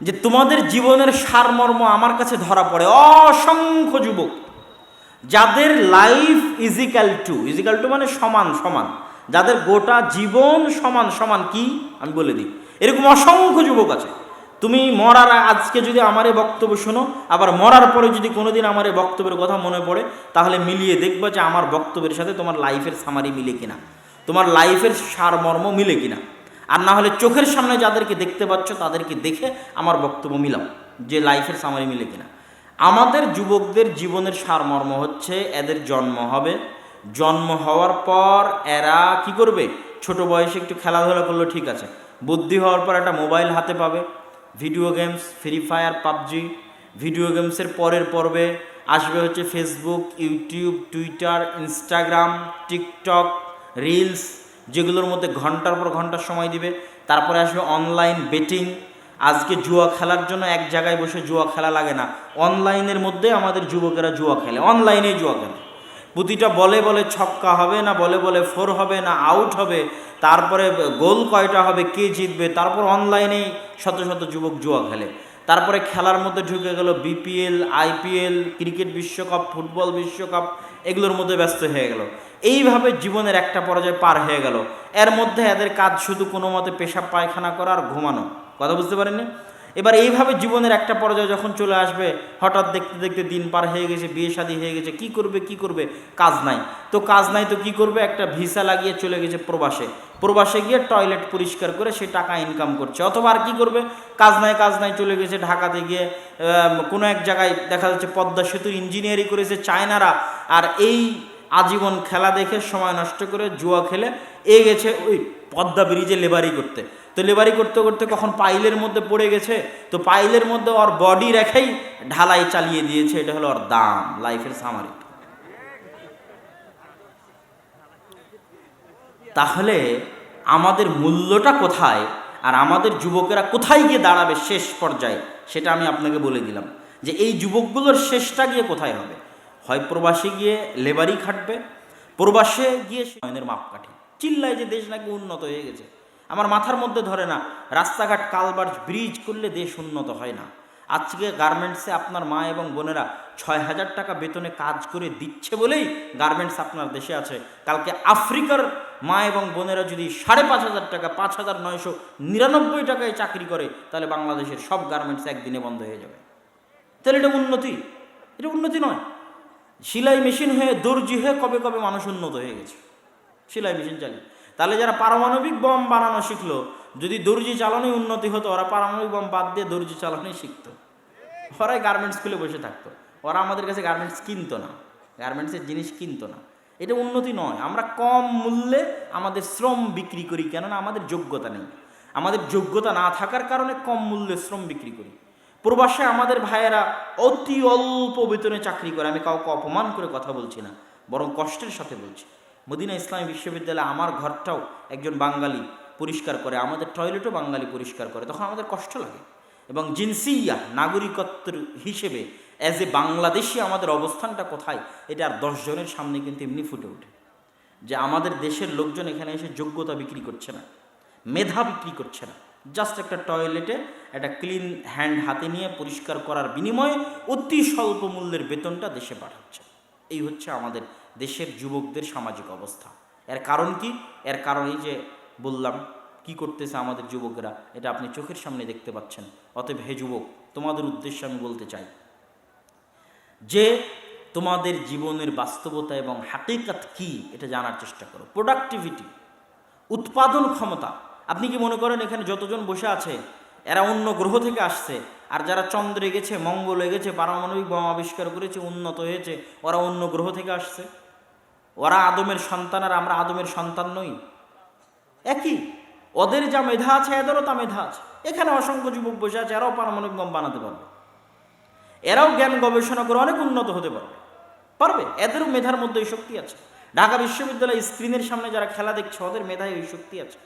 যে তোমাদের জীবনের সারমর্ম আমার কাছে ধরা পড়ে। অসংখ্য যুবক, যাদের life equal to equal to মানে সমান সমান। যাদের গোটা জীবন সমান সমান কি? আমি বলে দিই। এরকম অসংখ্য যুবক আছে। তুমি মরার আজকে যদি আমার বক্তব্য শোনো, আবার মরার পরে যদি কোনোদিন আমার এই বক্তব্যের কথা মনে পড়ে, তাহলে মিলিয়ে দেখবা যে আমার বক্তব্যের সাথে তোমার লাইফের সামারি মিলে কিনা। তোমার লাইফের সারমর্ম মিলে কিনা। আর না হলে চোখের সামনে যাদেরকে দেখতে পাচ্ছ, তাদেরকে দেখে আমার বক্তব্য মিলাম যে লাইফের সামারি মিলে কিনা। আমাদের যুবকদের জীবনের সারমর্ম হচ্ছে, এদের জন্ম হবে। জন্ম হওয়ার পর এরা কি করবে? ছোট বয়সে একটু খেলাধুলা করল, ঠিক আছে। বুদ্ধি হওয়ার পর একটা মোবাইল হাতে পাবে। Video games free fire PUBG. Video গেমসের পরের পর্বে আসবে হচ্ছে Facebook YouTube Twitter Instagram TikTok reels যেগুলোর মধ্যে ঘণ্টার পর ঘণ্টা সময় দিবে। তারপরে আসবে অনলাইন বেটিং আজকে জুয়া খেলার জন্য এক জায়গায় বসে জুয়া খেলা লাগে না। অনলাইনের মধ্যে আমাদের যুবকেরা জুয়া খেলে। অনলাইনে জুয়া খেলে। প্রতিটা বলে বলে ছক্কা হবে না, বলে বলে ফোর হবে না আউট হবে। তারপরে গোল কয়টা হবে, কে জিতবে? তারপর অনলাইনেই শত শত যুবক জুয়া খেলে। তারপরে খেলার মধ্যে ঢুকে গেল বিপিএল আইপিএল ক্রিকেট বিশ্বকাপ ফুটবল বিশ্বকাপ, এগুলোর মধ্যে ব্যস্ত হয়ে গেল। এইভাবে জীবনের একটা পর্যায়ে পার হয়ে গেল। এর মধ্যে এদের কাজ শুধু কোনো মতে পেশাব, পায়খানা করা আর ঘুমানো। কথা বুঝতে পারেননি? এবার এইভাবে জীবনের একটা পর্যায়ে যখন চলে আসবে, হঠাৎ দেখতে দেখতে দিন পার হয়ে গেছে, বিয়ে শাদী হয়ে গেছে, কি করবে কি করবে? কাজ নাই। তো কাজ নাই তো কি করবে? একটা ভিসা লাগিয়ে চলে গেছে প্রবাসে। প্রবাসে গিয়ে টয়লেট পরিষ্কার করে সে টাকা ইনকাম করছে। অথবা আর কি করবে? কাজ নাই কাজ নাই, চলে গেছে ঢাকাতে গিয়ে কোনো এক জায়গায় দেখা যাচ্ছে পদ্মা সেতু ইঞ্জিনিয়ারিং করেছে চায়নারা। আর এই আজীবন খেলা দেখে, সময় নষ্ট করে জুয়া খেলে এ গেছে ওই পদ্মা ব্রিজে লেবারি করতে। তো লেবারি করতে করতে কখন পাইলের মধ্যে পড়ে গেছে, তো পাইলের মধ্যে ওর বডি রেখেই ঢালাই চালিয়ে দিয়েছে, এটা হলো ওর দাম লাইফের সামারি তাহলে আমাদের মূল্যটা কোথায় আর আমাদের যুবকেরা কোথায় গিয়ে দাঁড়াবে শেষ পর্যায়ে, সেটা আমি আপনাকে বলে দিলাম। যে এই যুবকগুলোর শেষটা গিয়ে কোথায় হবে? হয় প্রবাসে গিয়ে লেবারই খাটবে, প্রবাসে গিয়ে সয়নের মাপকাঠি চিল্লায় যে দেশ নাকি উন্নত হয়ে গেছে। আমার মাথার মধ্যে ধরে না, রাস্তাঘাট কালবার ব্রিজ করলে দেশ উন্নত হয় না। আজকে গার্মেন্টসে আপনার মা এবং বোনেরা ছয় হাজার টাকা বেতনে কাজ করে দিচ্ছে বলেই গার্মেন্টস আপনার দেশে আছে। কালকে আফ্রিকার মা এবং বোনেরা যদি সাড়ে পাঁচ হাজার টাকা, পাঁচ হাজার নয়শো নিরানব্বই টাকায় চাকরি করে, তাহলে বাংলাদেশের সব গার্মেন্টস একদিনে বন্ধ হয়ে যাবে। তাহলে এটা উন্নতি? এটা উন্নতি নয়। সেলাই মেশিন হয়ে দর্জি হয়ে কবে কবে মানুষ উন্নত হয়ে গেছে। সেলাই মেশিন চালিয়ে। তাহলে যারা পারমাণবিক বম বানানো শিখলো, যদি দর্জি চালানোই উন্নতি হতো, ওরা পারমাণবিক বম বাদ দিয়ে দর্জি চালানোই শিখতো। ওরাই গার্মেন্টস খুলে বসে থাকতো। ওরা আমাদের কাছে গার্মেন্টস কিনতো না। গার্মেন্টসের জিনিস কিনতো না। এটা উন্নতি নয়। আমরা কম মূল্যে আমাদের শ্রম বিক্রি করি, কেননা আমাদের যোগ্যতা নেই। আমাদের যোগ্যতা না থাকার কারণে কম মূল্যে শ্রম বিক্রি করি। প্রবাসে আমাদের ভাইয়েরা অতি অল্প বেতনে চাকরি করে। আমি কাউকে অপমান করে কথা বলছি না, বরং কষ্টের সাথে বলছি। মদিনা ইসলামী বিশ্ববিদ্যালয়ে আমার ঘরটাও একজন বাঙালি পরিষ্কার করে, আমাদের টয়লেটও বাঙালি পরিষ্কার করে। তখন আমাদের কষ্ট লাগে। এবং জিনসিয়া নাগরিকত্বের হিসেবে অ্যাজ এ বাংলাদেশি আমাদের অবস্থানটা কোথায়, এটা আর দশজনের সামনে কিন্তু এমনি ফুটে ওঠে। যে আমাদের দেশের লোকজন এখানে এসে যোগ্যতা বিক্রি করছে না, মেধা বিক্রি করছে না। জাস্ট একটা টয়লেটে একটা ক্লিন হ্যান্ড হাতে নিয়ে পরিষ্কার করার বিনিময়ে অতি স্বল্প মূল্যের বেতনটা দেশে পাঠাচ্ছে। এই হচ্ছে আমাদের দেশের যুবকদের সামাজিক অবস্থা। এর কারণ কি? এর কারণ এই যে বললাম, কি করতেছে আমাদের যুবকরা? এটা আপনি চোখের সামনে দেখতে পাচ্ছেন। অতএব হে যুবক, তোমাদের উদ্দেশ্যে আমি বলতে চাই যে তোমাদের জীবনের বাস্তবতা এবং হাকিকাত কি? এটা জানার চেষ্টা করো। প্রোডাক্টিভিটি উৎপাদন ক্ষমতা আপনি কি মনে করেন এখানে যতজন বসে আছে, এরা অন্য গ্রহ থেকে আসছে? আর যারা চন্দ্রে গেছে মঙ্গলে গেছে পারমাণবিক বোমা আবিষ্কার করেছে, উন্নত হয়েছে, ওরা অন্য গ্রহ থেকে আসছে? ওরা আদমের সন্তান আর আমরা আদমের সন্তান নই। একই? ওদের যা মেধা আছে, এদেরও তা মেধা আছে। এখানে অসংখ্য যুবক বসে আছে, এরাও পারমাণবিক বোম বানাতে পারবে। এরাও জ্ঞান গবেষণা করে অনেক উন্নত হতে পারবে। পারবে? এদেরও মেধার মধ্যে এই শক্তি আছে। ঢাকা বিশ্ববিদ্যালয় স্ক্রিনের সামনে যারা খেলা দেখছে, ওদের মেধায় এই শক্তি আছে।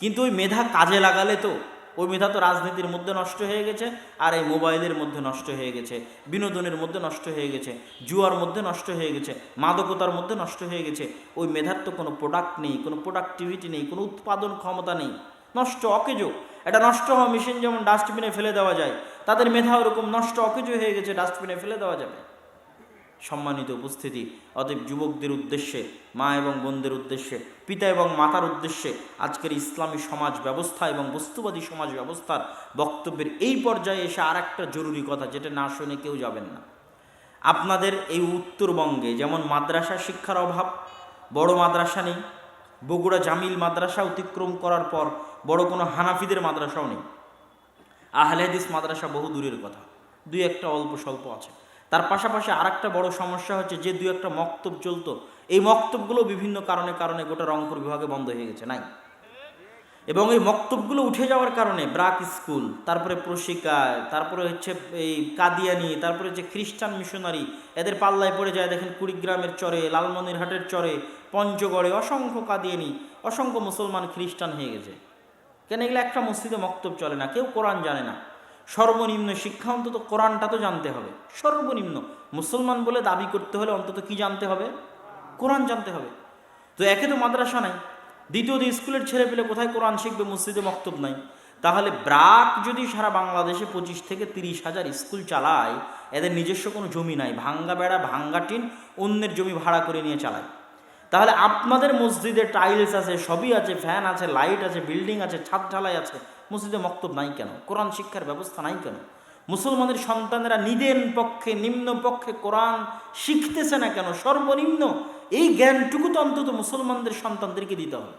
কিন্তু ওই মেধা কাজে লাগালে তো, ওই মেধা তো রাজনীতির মধ্যে নষ্ট হয়ে গেছে, আর এই মোবাইলের মধ্যে নষ্ট হয়ে গেছে, বিনোদনের মধ্যে নষ্ট হয়ে গেছে, জুয়ার মধ্যে নষ্ট হয়ে গেছে, মাদকতার মধ্যে নষ্ট হয়ে গেছে, ওই মেধার তো কোনো প্রোডাক্ট নেই, কোনো প্রোডাক্টিভিটি নেই, কোনো উৎপাদন ক্ষমতা নেই, নষ্ট অকেজো। এটা নষ্ট হওয়া মেশিন যেমন ডাস্টবিনে ফেলে দেওয়া যায়, তাদের মেধা ওরকম নষ্ট অকেজো হয়ে গেছে ডাস্টবিনে ফেলে দেওয়া যাবে। সম্মানিত উপস্থিতি। অতএব যুবকদের উদ্দেশ্যে, মা এবং বোনদের উদ্দেশ্যে, পিতা এবং মাতার উদ্দেশ্যে আজকের ইসলামী সমাজ ব্যবস্থা এবং বস্তুবাদী সমাজ ব্যবস্থার বক্তব্যের এই পর্যায়ে এসে আর একটা জরুরি কথা যেটা না শুনে কেউ যাবেন না। আপনাদের এই উত্তরবঙ্গে যেমন মাদ্রাসা শিক্ষার অভাব, বড় মাদ্রাসা নেই, বগুড়া জামিল মাদ্রাসা অতিক্রম করার পর বড় কোনো হানাফিদের মাদ্রাসাও নেই। আহলে হাদিস মাদ্রাসা বহু দূরের কথা, দুই একটা অল্প স্বল্প আছে। তার পাশাপাশি আর একটা বড় সমস্যা হচ্ছে যে দু একটা মক্তব চলতো এই মক্তবগুলো বিভিন্ন কারণে কারণে গোটা রংপুর বিভাগে বন্ধ হয়ে গেছে, নাই? এবং এই মক্তবগুলো উঠে যাওয়ার কারণে ব্রাক স্কুল, তারপরে প্রশিকায় তারপরে হচ্ছে এই কাদিয়ানি, তারপরে যে খ্রিস্টান মিশনারি, এদের পাল্লায় পড়ে যায় দেখেন কুড়িগ্রামের চরে, লালমনিরহাটের চরে, পঞ্চগড়ে অসংখ্য কাদিয়ানি, অসংখ্য মুসলমান খ্রিস্টান হয়ে গেছে। কেন এগুলো একটা মসজিদে মক্তব চলে না? কেউ কোরআন জানে না। সর্বনিম্ন শিক্ষা, অন্তত কোরআনটা তো জানতে হবে। সর্বনিম্ন। মুসলমান বলে দাবি করতে হলে অন্তত কি জানতে হবে? কোরআন জানতে হবে। তো একে তো মাদ্রাসা নাই। দ্বিতীয়ত স্কুলের ছেলে পেলে কোথায় কোরআন শিখবে, মসজিদে মক্তব নাই। তাহলে ব্রাক যদি সারা বাংলাদেশে পঁচিশ থেকে তিরিশ হাজার স্কুল চালায়, এদের নিজস্ব কোনো জমি নাই। ভাঙ্গা বেড়া, ভাঙ্গা টিন, অন্যের জমি ভাড়া করে নিয়ে চালায়। তাহলে আপনাদের মসজিদে টাইলস আছে, সবই আছে ফ্যান আছে লাইট আছে বিল্ডিং আছে, ছাদ ঢালাই আছে। মসজিদে মক্তব নাই কেন? কোরআন শিক্ষার ব্যবস্থা নাই কেন? মুসলমানের সন্তানেরা নিদেন পক্ষে, নিম্ন পক্ষে কোরআন শিখতেছে না কেন? সর্বনিম্ন এই জ্ঞানটুকু তো অন্তত মুসলমানদের সন্তানদেরকে দিতে হবে।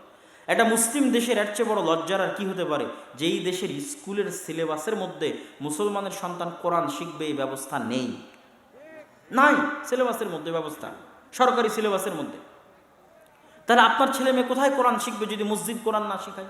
একটা মুসলিম দেশের এর চেয়ে বড় লজ্জার আর কি হতে পারে? যেই দেশের স্কুলের সিলেবাসের মধ্যে মুসলমানের সন্তান কোরআন শিখবে এই ব্যবস্থা নেই। নাই, সিলেবাসের মধ্যে ব্যবস্থা সরকারি সিলেবাসের মধ্যে। তাহলে আপনার ছেলে মেয়ে কোথায় কোরআন শিখবে যদি মসজিদ কোরআন না শেখায়?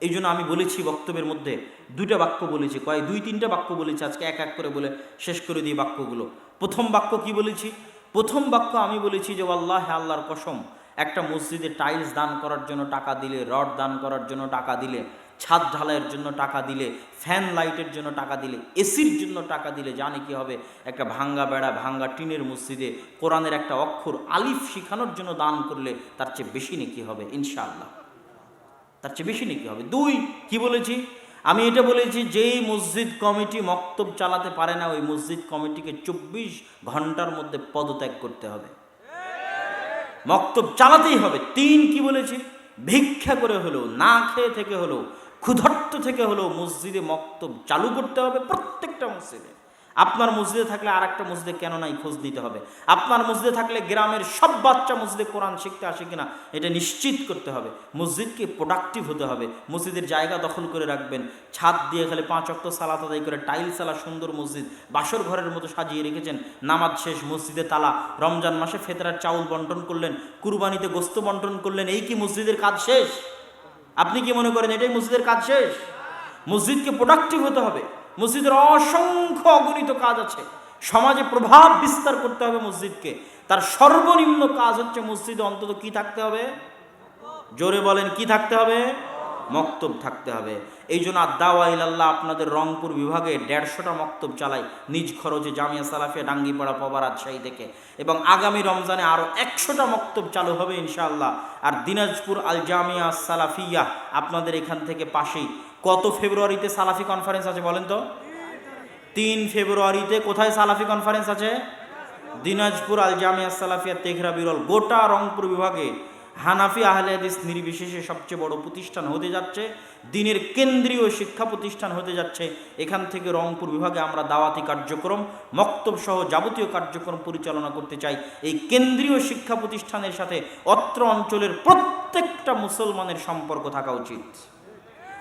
এই জন্য আমি বলেছি বক্তব্যের মধ্যে দুইটা বাক্য বলেছি, কয় দুই তিনটা বাক্য বলেছি, আজকে এক এক করে বলে শেষ করে দিই বাক্যগুলো। প্রথম বাক্য কি বলেছি? প্রথম বাক্য আমি বলেছি যে আল্লাহ আল্লাহর কসম, একটা মসজিদে টাইলস দান করার জন্য টাকা দিলে, রড দান করার জন্য টাকা দিলে ছাদ ঢালাইয়ের জন্য টাকা দিলে, ফ্যান লাইটের জন্য টাকা দিলে, এসির জন্য টাকা দিলে জানে কি হবে? একটা ভাঙ্গা বেড়া, ভাঙ্গা টিনের মসজিদে কোরআনের একটা অক্ষর আলিফ শিখানোর জন্য দান করলে তার চেয়ে বেশি নাকি হবে, ইনশাআল্লাহ। তার চেয়ে বেশি নাকি হবে। দুই, কি বলেছি? আমি এটা বলেছি, যেই মসজিদ কমিটি মক্তব চালাতে পারে না, ওই মসজিদ কমিটিকে চব্বিশ ঘণ্টার মধ্যে পদত্যাগ করতে হবে। মক্তব চালাতেই হবে। তিন, কি বলেছি? ভিক্ষা করে হলেও, না খেয়ে থেকে হলেও ক্ষুধার্ত থেকে হলেও মসজিদে মক্তব চালু করতে হবে প্রত্যেকটা মসজিদে। আপনার মসজিদে থাকলে আর একটা মসজিদে কেন নাই খোঁজ দিতে হবে? আপনার মসজিদে থাকলে গ্রামের সব বাচ্চা মসজিদে কোরআন শিখতে আসে কিনা, এটা নিশ্চিত করতে হবে। মসজিদকে প্রোডাক্টিভ হতে হবে। মসজিদের জায়গা দখল করে রাখবেন। ছাদ দিয়ে খালি পাঁচ অক্ত সালাত আদায় করে টাইল সালা সুন্দর মসজিদ, বাসর ঘরের মতো সাজিয়ে রেখেছেন। নামাজ শেষ, মসজিদে তালা, রমজান মাসে ফেতরার চাউল বন্টন করলেন, কুরবানিতে গোস্ত বন্টন করলেন, এই কি মসজিদের কাজ শেষ? আপনি কি মনে করেন এটাই মসজিদের কাজ শেষ? মসজিদকে প্রোডাক্টিভ হতে হবে। মসজিদের অসংখ্য অগণিত কাজ আছে। সমাজে প্রভাব বিস্তার করতে হবে মসজিদকে। তার সর্বনিম্ন কাজ হচ্ছে মসজিদে অন্তত কি থাকতে হবে? জোরে বলেন, কি থাকতে হবে? মক্তব থাকতে হবে। এই জন্য আদাওয়াইল্লাহ আপনাদের রংপুর বিভাগে দেড়শোটা মক্তব চালাই নিজ খরচে জামিয়া সালাফিয়া ডাঙ্গিপাড়া পবা রাজশাহী থেকে। এবং আগামী রমজানে আরও একশোটা মক্তব চালু হবে ইনশাআল্লাহ। আর দিনাজপুর আল জামিয়া সালাফিয়া আপনাদের এখান থেকে পাশেই। কত ফেব্রুয়ারিতে সালাফি কনফারেন্স আছে বলেন তো? তিন ফেব্রুয়ারিতে কোথায় সালাফি কনফারেন্স আছে? দিনাজপুর আল জামিয়া সালাফিয়া তেঘরা বিরল। গোটা রংপুর বিভাগে হানাফি আহলে হাদিস নির্বিশেষে সবচেয়ে বড় প্রতিষ্ঠান হতে যাচ্ছে, দিনের কেন্দ্রীয় শিক্ষা প্রতিষ্ঠান হতে যাচ্ছে। এখান থেকে রংপুর বিভাগে আমরা দাওয়াতি কার্যক্রম, মক্তব সহ যাবতীয় কার্যক্রম পরিচালনা করতে চাই। এই কেন্দ্রীয় শিক্ষা প্রতিষ্ঠানের সাথে অত্র অঞ্চলের প্রত্যেকটা মুসলমানের সম্পর্ক থাকা উচিত।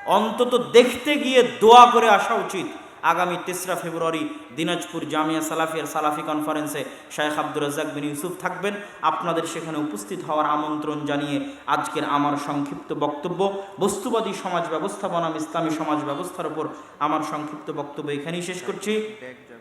অন্তত দেখতে গিয়ে দোয়া করে আসা উচিত। আগামী তেসরা ফেব্রুয়ারি দিনাজপুর জামিয়া সালাফিয়ার সালাফি কনফারেন্সে শায়েখ আব্দুর রাজ্জাক বিন ইউসুফ থাকবেন। আপনাদের সেখানে উপস্থিত হওয়ার আমন্ত্রণ জানিয়ে আজকের আমার সংক্ষিপ্ত বক্তব্য। বস্তুবাদী সমাজ ব্যবস্থা বনাম ইসলামী সমাজ ব্যবস্থার উপর আমার সংক্ষিপ্ত বক্তব্য এখানেই শেষ করছি।